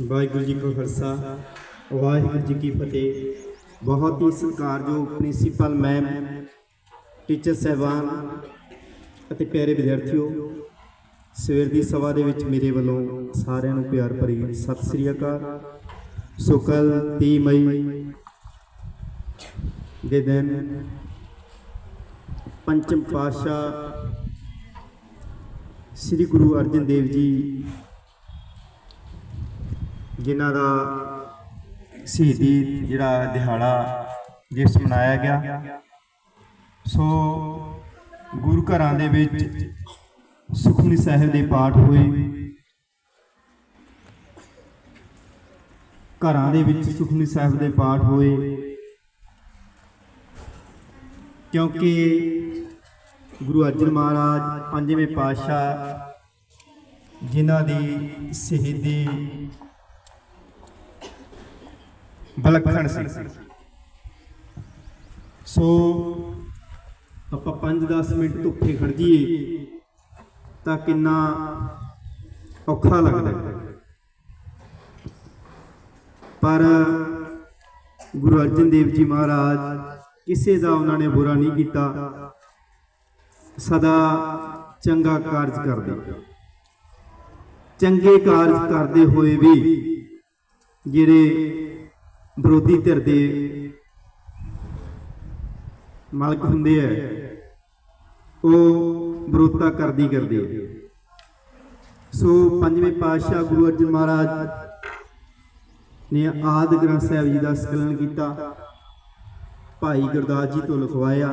ਵਾਹਿਗੁਰੂ ਜੀ ਕਾ ਖਾਲਸਾ, ਵਾਹਿਗੁਰੂ ਜੀ ਕੀ ਫਤਿਹ। ਬਹੁਤ ਹੀ ਸਤਿਕਾਰਯੋਗ ਪ੍ਰਿੰਸੀਪਲ ਮੈਮ, ਟੀਚਰ ਸਹਿਬਾਨ ਅਤੇ ਪਿਆਰੇ ਵਿਦਿਆਰਥੀਓ, ਸਵੇਰ ਦੀ ਸਭਾ ਦੇ ਵਿੱਚ ਮੇਰੇ ਵੱਲੋਂ ਸਾਰਿਆਂ ਨੂੰ ਪਿਆਰ ਭਰੀ ਸਤਿ ਸ੍ਰੀ ਅਕਾਲ। ਸੋ ਕੱਲ 30 ਮਈ ਦੇ ਦਿਨ ਪੰਚਮ ਪਾਤਸ਼ਾਹ ਸ੍ਰੀ ਗੁਰੂ ਅਰਜਨ ਦੇਵ ਜੀ ਜਿਨ੍ਹਾਂ ਦਾ ਸ਼ਹੀਦੀ ਜਿਹੜਾ ਦਿਹਾੜਾ ਦਿਵਸ ਮਨਾਇਆ ਗਿਆ। ਸੋ ਗੁਰੂ ਘਰਾਂ ਦੇ ਵਿੱਚ ਸੁਖਮਨੀ ਸਾਹਿਬ ਦੇ ਪਾਠ ਹੋਏ। ਘਰਾਂ ਦੇ ਵਿੱਚ ਸੁਖਮਨੀ ਸਾਹਿਬ ਦੇ ਪਾਠ ਹੋਏ। ਕਿਉਂਕਿ ਗੁਰੂ ਅਰਜਨ ਮਹਾਰਾਜ ਪੰਜਵੇਂ ਪਾਤਸ਼ਾਹ ਜਿਨ੍ਹਾਂ ਦੀ ਸ਼ਹੀਦੀ ਬਲਖਣ ਸੀ। ਸੋ ਆਪਾਂ 5-10 ਮਿੰਟ ਧੁੱਪੇ ਖੜ ਜਾਈਏ ਤਾਂ ਕਿੰਨਾ ਔਖਾ ਲੱਗਦਾ ਪਰ ਗੁਰੂ ਅਰਜਨ ਦੇਵ ਜੀ ਮਹਾਰਾਜ ਕਿਸੇ ਦਾ ਉਹਨਾਂ ਨੇ ਬੁਰਾ ਨਹੀਂ ਕੀਤਾ। ਸਦਾ ਚੰਗਾ ਕਾਰਜ ਕਰਦੇ। ਚੰਗੇ ਕਾਰਜ ਕਰਦੇ ਹੋਏ ਵੀ ਜਿਹੜੇ ਵਿਰੋਧੀ ਧਿਰ ਦੇ ਮਾਲਕ ਹੁੰਦੇ ਆ। ਉਹ ਵਿਰੋਧਤਾ ਕਰਦੀ ਕਰਦੇ ਸੋ ਪੰਜਵੇਂ ਪਾਤਸ਼ਾਹ ਗੁਰੂ ਅਰਜਨ ਮਹਾਰਾਜ ਨੇ ਆਦ ਗ੍ਰੰਥ ਸਾਹਿਬ ਜੀ ਦਾ ਸੰਕਲਨ ਕੀਤਾ। ਭਾਈ ਗੁਰਦਾਸ ਜੀ ਤੋਂ ਲਿਖਵਾਇਆ।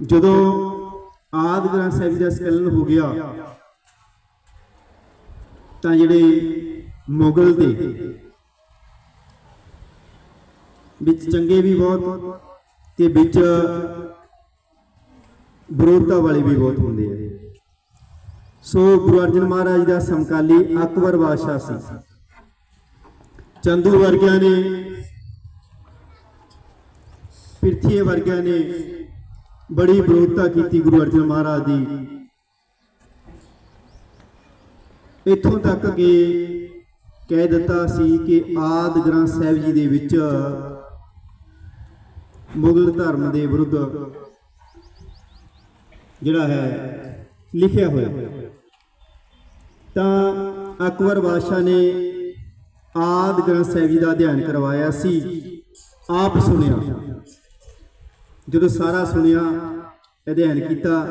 ਜਦੋਂ ਆਦ ਗ੍ਰੰਥ ਸਾਹਿਬ ਜੀ ਦਾ ਸੰਕਲਨ ਹੋ ਗਿਆ, ਤਾਂ ਜਿਹੜੇ ਮੁਗਲ ਦੇ ਵਿੱਚ ਚੰਗੇ ਵੀ ਬਹੁਤ ਤੇ ਵਿੱਚ ਵਿਰੋਧਤਾ ਵਾਲੇ ਵੀ ਬਹੁਤ ਹੁੰਦੇ ਆ। ਸੋ ਗੁਰੂ ਅਰਜਨ ਮਹਾਰਾਜ ਦਾ ਸਮਕਾਲੀ ਅਕਬਰ ਬਾਦਸ਼ਾਹ ਸੀ। ਚੰਦੂ ਵਰਗਿਆਂ ਨੇ ਪਿਰਥੀਏ ਵਰਗਿਆਂ ਨੇ ਬੜੀ ਵਿਰੋਧਤਾ ਕੀਤੀ ਗੁਰੂ ਅਰਜਨ ਮਹਾਰਾਜ ਦੀ। ਇੱਥੋਂ ਤੱਕ ਕਿ ਕਹਿ ਦਿੱਤਾ ਸੀ ਕਿ ਆਦ ਗ੍ਰੰਥ ਸਾਹਿਬ ਜੀ ਦੇ ਵਿੱਚ ਮੁਗਲ ਧਰਮ ਦੇ ਵਿਰੁੱਧ ਜਿਹੜਾ ਹੈ, ਲਿਖਿਆ ਹੋਇਆ। ਤਾਂ ਅਕਬਰ ਬਾਦਸ਼ਾਹ ਨੇ ਆਦ ਗ੍ਰੰਥ ਸਾਹਿਬ ਜੀ ਦਾ ਅਧਿਐਨ ਕਰਵਾਇਆ ਸੀ। ਆਪ ਸੁਣਿਆ। ਜਦੋਂ ਸਾਰਾ ਸੁਣਿਆ, ਅਧਿਐਨ ਕੀਤਾ,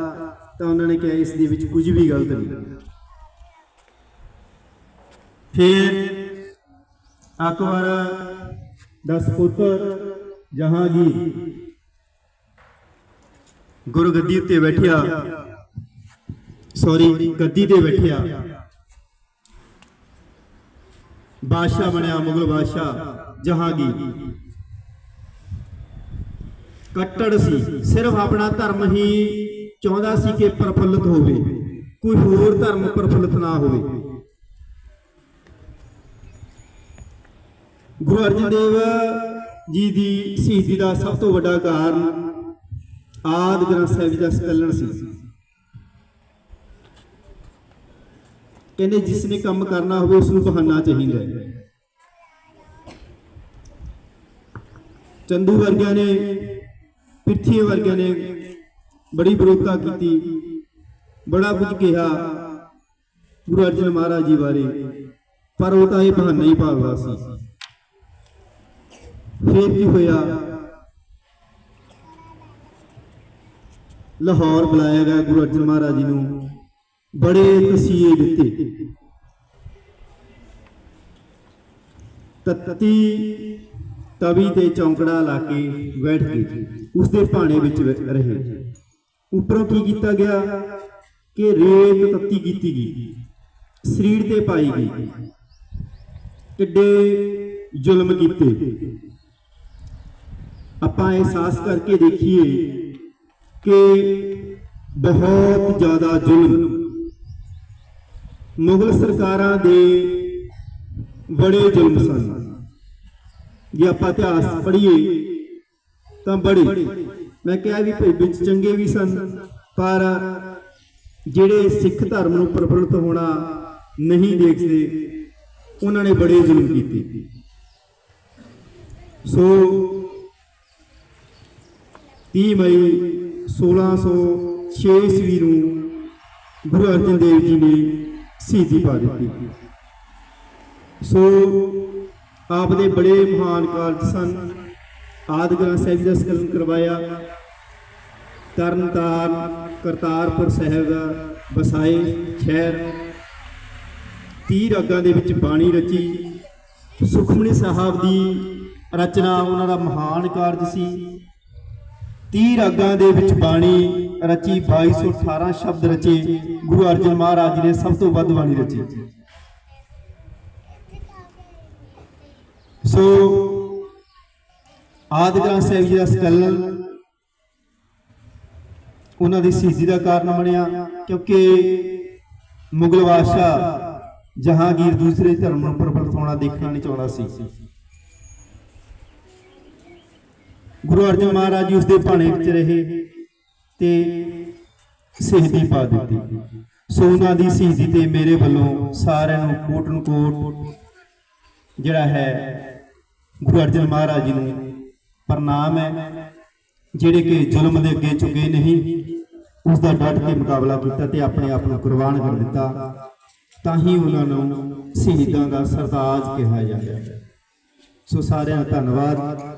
ਤਾਂ ਉਹਨਾਂ ਨੇ ਕਿਹਾ, ਇਸ ਦੇ ਵਿੱਚ ਕੁਝ ਵੀ ਗਲਤ ਨਹੀਂ। ਫਿਰ ਅਕਬਰ ਦਾ ਸੁਪੁੱਤਰ ਜਹਾਂਗੀਰ ਗੁਰੂ ਗੱਦੀ ਉੱਤੇ ਬੈਠਿਆ। ਸੌਰੀ ਗੱਦੀ ਤੇ ਬੈਠਿਆ। ਬਾਦਸ਼ਾਹ ਬਣਿਆ ਮੁਗਲ ਬਾਦਸ਼ਾਹ ਜਹਾਂਗੀਰ ਕੱਟੜ ਸੀ, ਸਿਰਫ ਆਪਣਾ ਧਰਮ ਹੀ ਚਾਹੁੰਦਾ ਸੀ ਕਿ ਪ੍ਰਫੁੱਲਤ ਹੋਵੇ, ਕੋਈ ਹੋਰ ਧਰਮ ਪ੍ਰਫੁੱਲਤ ਨਾ ਹੋਵੇ। ਗੁਰੂ ਅਰਜਨ ਦੇਵ ਜੀ ਦੀ ਸ਼ਹੀਦੀ ਦਾ ਸਭ ਤੋਂ ਵੱਡਾ ਕਾਰਨ ਆਦ ਗ੍ਰੰਥ ਸਾਹਿਬ ਜੀ ਦਾ ਸੰਕਲਨ ਸੀ। ਕਹਿੰਦੇ ਜਿਸ ਨੇ ਕੰਮ ਕਰਨਾ ਹੋਵੇ, ਉਸ ਨੂੰ ਬਹਾਨਾ ਚਾਹੀਦਾ ਹੈ। ਚੰਦੂ ਵਰਗਿਆਂ ਨੇ ਪਿਰਥੀ ਵਰਗਿਆਂ ਨੇ ਬੜੀ ਵਿਰੋਧਤਾ ਕੀਤੀ। ਬੜਾ ਕੁਝ ਕਿਹਾ ਗੁਰੂ ਅਰਜਨ ਮਹਾਰਾਜ ਜੀ ਬਾਰੇ, ਪਰ ਉਹ ਤਾਂ ਇਹ ਬਹਾਨਾ ਹੀ ਭਾਲਦਾ ਸੀ। ਫਿਰ ਕੀ ਹੋਇਆ? ਲਾਹੌਰ ਬੁਲਾਇਆ ਗਿਆ ਗੁਰੂ ਅਰਜਨ ਮਹਾਰਾਜ ਜੀ ਨੂੰ। ਬੜੇ ਤਸੀਹੇ ਦਿੱਤੇ। ਤਤੀ ਤਵੀ ਤੇ ਚੌਂਕੜਾ ਲਾ ਕੇ ਬੈਠ ਗਏ ਉਸ ਦੇ ਭਾਣੇ ਵਿੱਚ ਰਹੇ ਉੱਪਰੋਂ ਕੀ ਕੀਤਾ ਗਿਆ? ਕਿ ਰੇਤ ਤੱਤੀ ਕੀਤੀ ਗਈ। ਸਰੀਰ ਤੇ ਪਾਈ ਗਈ। ਕਿੱਡੇ ਜ਼ੁਲਮ ਕੀਤੇ। ਆਪਾਂ ਅਹਿਸਾਸ ਕਰਕੇ ਦੇਖੀਏ ਕਿ ਬਹੁਤ ਜ਼ਿਆਦਾ ਜ਼ੁਲਮ ਮੁਗਲ ਸਰਕਾਰਾਂ ਦੇ ਬੜੇ ਜ਼ੁਲਮ ਸਨ। ਜੇ ਆਪਾਂ ਇਤਿਹਾਸ ਪੜ੍ਹੀਏ ਤਾਂ ਬੜੇ। ਮੈਂ ਕਿਹਾ ਵੀ ਭਈ ਵਿੱਚ ਚੰਗੇ ਵੀ ਸਨ, ਪਰ ਜਿਹੜੇ ਸਿੱਖ ਧਰਮ ਨੂੰ ਪ੍ਰਫੁੱਲਤ ਹੋਣਾ ਨਹੀਂ ਦੇਖਦੇ, ਉਹਨਾਂ ਨੇ ਬੜੇ ਜ਼ੁਲਮ ਕੀਤੇ। ਸੋ 30 ਮਈ 1606 ਈਸਵੀ ਨੂੰ ਗੁਰੂ ਅਰਜਨ ਦੇਵ ਜੀ ਨੇ ਸ਼ਹੀਦੀ ਪਾ ਦਿੱਤੀ। ਸੋ ਆਪ ਦੇ ਬੜੇ ਮਹਾਨ ਕਾਰਜ ਸਨ। ਆਦਿ ਗ੍ਰੰਥ ਸਾਹਿਬ ਜੀ ਦਾ ਸੰਕਲਨ ਕਰਵਾਇਆ। ਤਰਨਤਾਰਨ, ਕਰਤਾਰਪੁਰ ਸਾਹਿਬ ਦਾ ਵਸਾਏ ਸ਼ਹਿਰ। ਤੀਹ ਰਾਗਾਂ ਦੇ ਵਿੱਚ ਬਾਣੀ ਰਚੀ। ਸੁਖਮਨੀ ਸਾਹਿਬ ਦੀ ਰਚਨਾ ਉਹਨਾਂ ਦਾ ਮਹਾਨ ਕਾਰਜ ਸੀ। 30 ਰਾਗਾਂ ਦੇ ਵਿੱਚ ਬਾਣੀ ਰਚੀ 2218 ਸ਼ਬਦ ਰਚੇ, ਗੁਰੂ ਅਰਜਨ ਮਹਾਰਾਜ ਜੀ ਨੇ ਸਭ ਤੋਂ ਵੱਧ ਬਾਣੀ ਰਚੀ। ਸੋ ਆਦਿ ਗ੍ਰੰਥ ਸਾਹਿਬ ਜੀ ਦਾ ਸਕਲਨ ਉਹਨਾਂ ਦੀ ਸ਼ਹੀਦੀ ਦਾ ਕਾਰਨ ਬਣਿਆ, ਕਿਉਂਕਿ ਮੁਗਲ ਬਾਦਸ਼ਾਹ ਜਹਾਂਗੀਰ ਦੂਸਰੇ ਧਰਮ ਨੂੰ ਪ੍ਰਬਲ ਹੋਣਾ ਦੇਖਣਾ ਨਹੀਂ ਚਾਹੁੰਦਾ ਸੀ। ਗੁਰੂ ਅਰਜਨ ਮਹਾਰਾਜ ਜੀ ਉਸ ਦੇ ਭਾਣੇ ਵਿੱਚ ਰਹੇ ਤੇ ਸ਼ਹੀਦੀ ਪਾ ਦਿੱਤੀ। ਸੋ ਉਹਨਾਂ ਦੀ ਸ਼ਹੀਦੀ ਤੇ ਮੇਰੇ ਵੱਲੋਂ ਸਾਰਿਆਂ ਨੂੰ ਕੋਟ ਨੂੰ ਕੋਟ ਜਿਹੜਾ ਹੈ ਗੁਰੂ ਅਰਜਨ ਮਹਾਰਾਜ ਜੀ ਨੂੰ ਪ੍ਰਣਾਮ ਹੈ। ਜਿਹੜੇ ਕਿ ਜ਼ੁਲਮ ਦੇ ਅੱਗੇ ਝੁਕੇ ਨਹੀਂ ਉਸ ਦਾ ਡਟ ਕੇ ਮੁਕਾਬਲਾ ਕੀਤਾ ਤੇ ਆਪਣੇ ਆਪ ਨੂੰ ਕੁਰਬਾਨ ਕਰ ਦਿੱਤਾ, ਤਾਂ ਹੀ ਉਹਨਾਂ ਨੂੰ ਸ਼ਹੀਦਾਂ ਦਾ ਸਰਤਾਜ ਕਿਹਾ ਜਾਂਦਾ ਹੈ। ਸੋ ਸਾਰਿਆਂ ਦਾ ਧੰਨਵਾਦ।